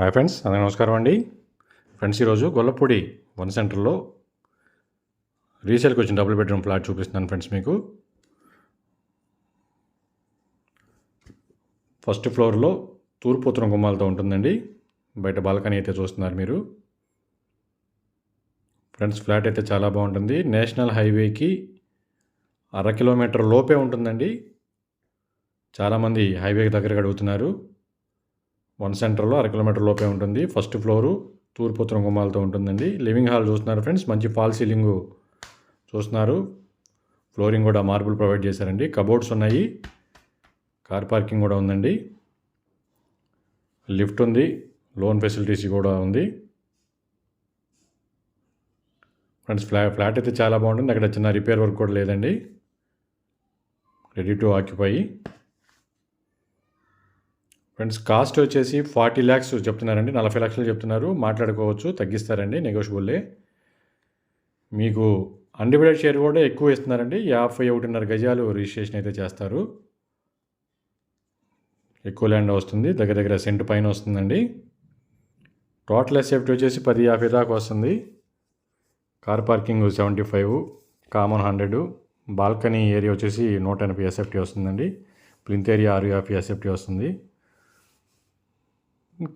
Hi friends అందరికీ నమస్కారం అండి. ఫ్రెండ్స్ ఈరోజు గొల్లపూడి వన్ సెంటర్లో రీసేల్కి వచ్చిన డబుల్ బెడ్రూమ్ ఫ్లాట్ చూపిస్తున్నాను ఫ్రెండ్స్ మీకు. ఫస్ట్ ఫ్లోర్లో తూర్పు ఉత్తరం గుమ్మాలతో ఉంటుందండి. బయట బాల్కనీ అయితే చూస్తున్నారు మీరు. ఫ్రెండ్స్ ఫ్లాట్ అయితే చాలా బాగుంటుంది. నేషనల్ హైవేకి అర కిలోమీటర్ లోపే ఉంటుందండి. చాలామంది హైవేకి దగ్గరగా అడుగుతున్నారు. వన్ సెంటర్లో అర కిలోమీటర్ లోపే ఉంటుంది. ఫస్ట్ ఫ్లోరు తూర్పు తృంగుమాలతో గుమ్మాలతో ఉంటుందండి. లివింగ్ హాల్ చూస్తున్నారు ఫ్రెండ్స్. మంచి ఫాల్ సీలింగ్ చూస్తున్నారు. ఫ్లోరింగ్ కూడా మార్బుల్ ప్రొవైడ్ చేశారండి. కబోర్డ్స్ ఉన్నాయి. కార్ పార్కింగ్ కూడా ఉందండి. లిఫ్ట్ ఉంది. లోన్ ఫెసిలిటీస్ కూడా ఉంది. ఫ్రెండ్స్ ఫ్లా ఫ్లాట్ అయితే చాలా బాగుంటుంది. అక్కడ చిన్న రిపేర్ వర్క్ కూడా లేదండి. Ready to occupy friends cost వచ్చేసి ఫార్టీ ల్యాక్స్ చెప్తున్నారండి. నలభై లక్షలు చెప్తున్నారు. మాట్లాడుకోవచ్చు తగ్గిస్తారండి నెగోషియబుల్లే. మీకు అన్డివైడెడ్ షేర్ కూడా ఎక్కువ ఇస్తున్నారండి యాభై ఒకటిన్నర గజాలు రిజిస్ట్రేషన్ అయితే చేస్తారు. ఎక్కువ ల్యాండ్ వస్తుంది. దగ్గర దగ్గర సెంట్ పైన వస్తుందండి. టోటల్ ఎస్ఎఫ్టీ వచ్చేసి పది యాభై దాకా వస్తుంది. Car parking seventy five common hundred balcony area వచ్చేసి నూట ఎనభై ఎస్ఎఫ్టీ వస్తుందండి. ప్లింత్ ఏరియా ఆరు యాభై ఎస్ఎఫ్టీ వస్తుంది.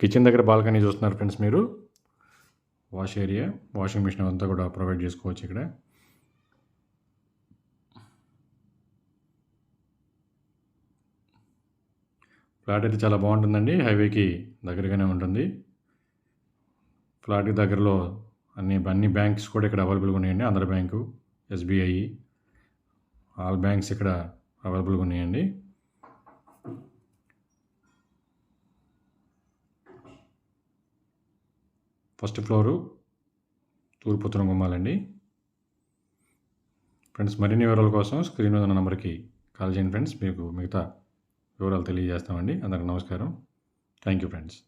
కిచెన్ దగ్గర బాల్కనీ చూస్తున్నారు ఫ్రెండ్స్ మీరు. వాష్ ఏరియా వాషింగ్ మిషన్ అంతా కూడా ప్రొవైడ్ చేసుకోవచ్చు ఇక్కడ. ఫ్లాట్ అయితే చాలా బాగుంటుందండి హైవేకి దగ్గరగానే ఉంటుంది. ఫ్లాట్కి దగ్గరలో అన్ని అన్ని బ్యాంక్స్ కూడా ఇక్కడ అవైలబుల్గా ఉన్నాయండి. Andhra bank SBI all banks ఇక్కడ అవైలబుల్గా ఉన్నాయండి. ఫస్ట్ ఫ్లోరు తూర్పు గుమ్మాలండి. ఫ్రెండ్స్ మరిన్ని వివరాల కోసం స్క్రీన్ ఉన్న నెంబర్కి కాల్ చేయండి ఫ్రెండ్స్. మీకు మిగతా వివరాలు తెలియజేస్తామండి. అందరికి నమస్కారం. Thank you friends.